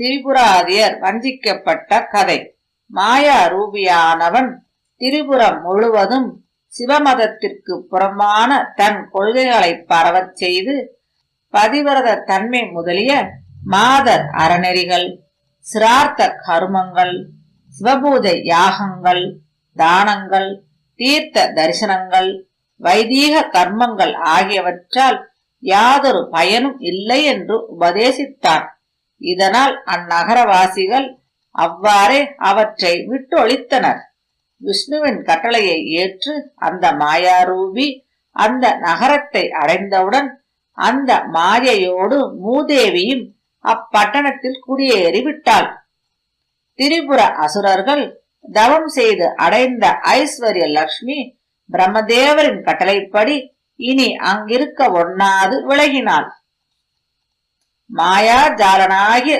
திரிபுராதியர் வஞ்சிக்கப்பட்ட கதை. மாயா ரூபியானவன் திரிபுரம் முழுவதும் சிவமதத்திற்கு புறமான தன் கொள்கைகளை பரவச் செய்து பதிவிரத தன்மை முதலிய மாதர் அறநெறிகள் சிரார்த்த கருமங்கள் சிவபூஜை யாகங்கள் தானங்கள் தீர்த்த தரிசனங்கள் வைதீக கர்மங்கள் ஆகியவற்றால் யாதொரு பயனும் இல்லை என்று உபதேசித்தான். இதனால் அந்நகரவாசிகள் அவ்வாறே அவற்றை விட்டொழித்தனர். விஷ்ணுவின் கட்டளையை ஏற்று அந்த மாயாரூபி அந்த நகரத்தை அடைந்தவுடன் அந்த மாயையோடு மூதேவியும் அப்பட்டணத்தில் குடியேறி விட்டாள். திரிபுர அசுரர்கள் தவம் செய்து அடைந்த ஐஸ்வர்ய லக்ஷ்மி பிரம்மதேவரின் கட்டளைப்படி இனி அங்கிருக்க ஒண்ணாது விலகினாள். மாயா ஜாலனாகிய